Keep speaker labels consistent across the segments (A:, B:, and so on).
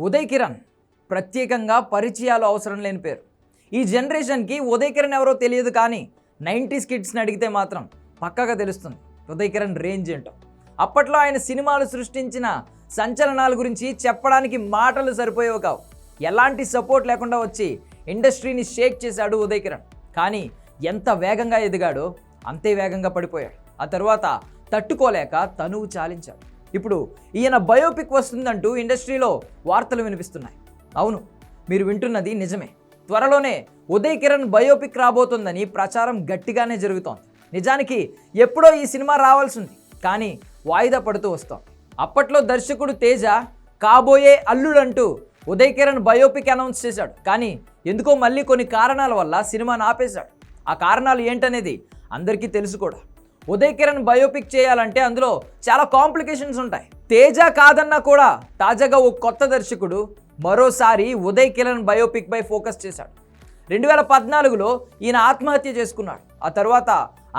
A: ఉదయ్ కిరణ్. ప్రత్యేకంగా పరిచయాలు అవసరం లేని పేరు. ఈ జనరేషన్కి ఉదయ్ కిరణ్ ఎవరో తెలియదు కానీ నైంటీస్ కిడ్స్ని అడిగితే మాత్రం పక్కగా తెలుస్తుంది. ఉదయ్ కిరణ్ రేంజ్ ఏంటో. అప్పట్లో ఆయన సినిమాలు సృష్టించిన సంచలనాల గురించి చెప్పడానికి మాటలు సరిపోయేవి కావు. ఎలాంటి సపోర్ట్ లేకుండా వచ్చి ఇండస్ట్రీని షేక్ చేశాడు ఉదయ్ కిరణ్. కానీ ఎంత వేగంగా ఎదిగాడో అంతే వేగంగా పడిపోయాడు. ఆ తర్వాత తట్టుకోలేక తనువు చాలించాడు. ఇప్పుడు ఈయన బయోపిక్ వస్తుందంటూ ఇండస్ట్రీలో వార్తలు వినిపిస్తున్నాయి. అవును మీరు వింటున్నది నిజమే. త్వరలోనే ఉదయ్ కిరణ్ బయోపిక్ రాబోతుందని ప్రచారం గట్టిగానే జరుగుతోంది. నిజానికి ఎప్పుడో ఈ సినిమా రావాల్సింది కానీ వాయిదా పడుతూ వస్తాం అప్పట్లో దర్శకుడు తేజ కాబోయే అల్లుడంటూ ఉదయ్ కిరణ్ బయోపిక్ అనౌన్స్ చేశాడు. కానీ ఎందుకో మళ్ళీ కొన్ని కారణాల వల్ల సినిమాను ఆపేశాడు. ఆ కారణాలు ఏంటనేది అందరికీ తెలుసు కూడా. ఉదయ్ కిరణ్ బయోపిక్ చేయాలంటే అందులో చాలా కాంప్లికేషన్స్ ఉంటాయి. తేజ కాదన్నా కూడా తాజాగా ఓ కొత్త దర్శకుడు మరోసారి ఉదయ్ కిరణ్ బయోపిక్ పై ఫోకస్ చేశాడు. రెండు వేల పద్నాలుగులో ఈయన ఆత్మహత్య చేసుకున్నాడు. ఆ తర్వాత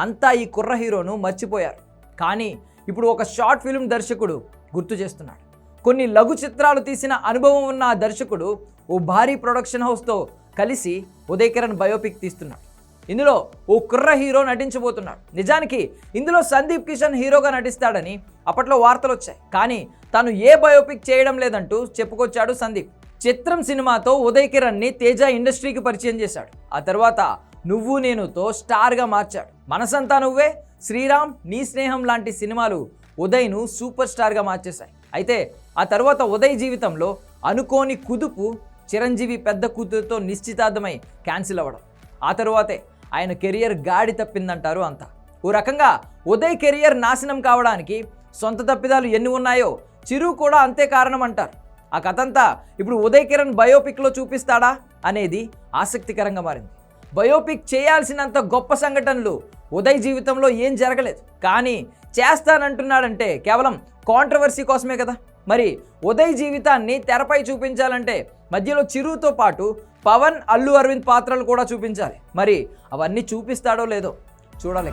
A: అంతా ఈ కుర్ర హీరోను మర్చిపోయారు. కానీ ఇప్పుడు ఒక షార్ట్ ఫిల్మ్ దర్శకుడు గుర్తు చేస్తున్నాడు. కొన్ని లఘు చిత్రాలు తీసిన అనుభవం ఉన్న ఆ దర్శకుడు ఓ భారీ ప్రొడక్షన్ హౌస్తో కలిసి ఉదయ్ కిరణ్ బయోపిక్ తీస్తున్నాడు. ఇందులో ఓ కుర్ర హీరో నటించబోతున్నాడు. నిజానికి ఇందులో సందీప్ కిషన్ హీరోగా నటిస్తాడని అప్పట్లో వార్తలు వచ్చాయి. కానీ తాను ఏ బయోపిక్ చేయడం లేదంటూ చెప్పుకొచ్చాడు సందీప్. చిత్రం సినిమాతో ఉదయ్ కిరణ్ని తేజ ఇండస్ట్రీకి పరిచయం చేశాడు. ఆ తర్వాత నువ్వు నేనుతో స్టార్గా మార్చాడు. మనసంతా నువ్వే? శ్రీరామ్ నీ స్నేహం లాంటి సినిమాలు ఉదయ్ను సూపర్ స్టార్గా మార్చేశాయి. అయితే ఆ తర్వాత ఉదయ్ జీవితంలో అనుకోని కుదుపు చిరంజీవి పెద్ద కూతురుతో నిశ్చితార్థమై క్యాన్సిల్ అవ్వడం. ఆ తరువాతే ఆయన కెరియర్ గాడి తప్పిందంటారు అంతా. ఓ రకంగా ఉదయ్ కెరియర్ నాశనం కావడానికి సొంత తప్పిదాలు ఎన్ని ఉన్నాయో చిరు కూడా అంతే కారణం అంటారు ఆ కథంతా ఇప్పుడు ఉదయ్ కిరణ్ బయోపిక్లో చూపిస్తాడా అనేది ఆసక్తికరంగా మారింది. బయోపిక్ చేయాల్సినంత గొప్ప సంఘటనలు ఉదయ్ జీవితంలో ఏం జరగలేదు. కానీ చేస్తానంటున్నాడంటే కేవలం కాంట్రవర్సీ కోసమే కదా. మరి ఉదయ్ జీవితాన్ని తెరపై చూపించాలంటే మధ్యలో చిరుతో పాటు పవన్ అల్లు అరవింద్ పాత్రలు కూడా చూపించాలి. మరి అవన్నీ చూపిస్తాడో లేదో చూడాలి.